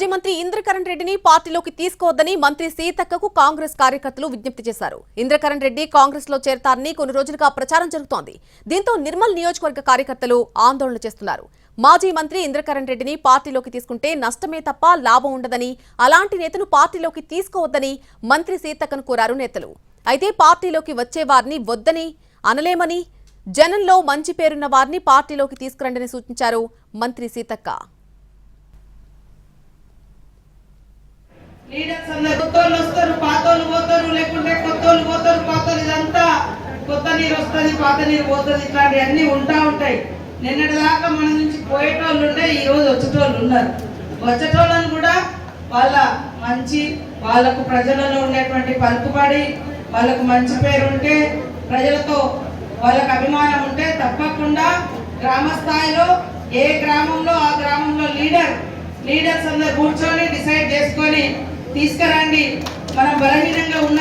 మాజీ మంత్రి ఇంద్రకరణ్ రెడ్డిని పార్టీలోకి తీసుకోవద్దని మంత్రి సీతక్కకు కాంగ్రెస్ కార్యకర్తలు విజ్ఞప్తి చేశారు. ఇంద్రకరణ్ రెడ్డి కాంగ్రెస్లో చేరతారని కొన్ని రోజులుగా ప్రచారం జరుగుతోంది. దీంతో నిర్మల్ నియోజకవర్గ కార్యకర్తలు ఆందోళన చేస్తున్నారు. మాజీ మంత్రి ఇంద్రకరణ్ రెడ్డిని పార్టీలోకి తీసుకుంటే నష్టమే తప్ప లాభం ఉండదని అలాంటి నేతను పార్టీలోకి తీసుకోవద్దని మంత్రి సీతక్కను కోరారు నేతలు. అయితే పార్టీలోకి వచ్చే వారిని వద్దని అనలేమని జనంలో మంచి పేరున్న వారిని పార్టీలోకి తీసుకురండని సూచించారు మంత్రి సీతక్క. లీడర్స్ అందరు కొత్తోళ్ళు వస్తారు పాతోళ్ళు పోతారు లేకుంటే కొత్తోళ్ళు పోతారు పాతోళ్ళు ఇదంతా కొత్త నీరు వస్తుంది పాత నీరు పోతుంది ఇట్లాంటివి అన్నీ ఉంటా ఉంటాయి. నిన్నటి దాకా మన నుంచి పోయేటోళ్ళు ఉంటే ఈ రోజు వచ్చేటోళ్ళు ఉన్నారు. వచ్చేటోళ్ళని కూడా వాళ్ళ మంచి వాళ్ళకు ప్రజలలో ఉండేటువంటి పలుకుబడి వాళ్ళకు మంచి పేరు ఉంటే ప్రజలతో వాళ్ళకు అభిమానం ఉంటే తప్పకుండా గ్రామ స్థాయిలో ఏ గ్రామంలో ఆ గ్రామంలో లీడర్ లీడర్స్ అందరు కూర్చొని డిసైడ్ చేసుకొని తీసుకురండి. మనం బలహీనంగా ఉన్న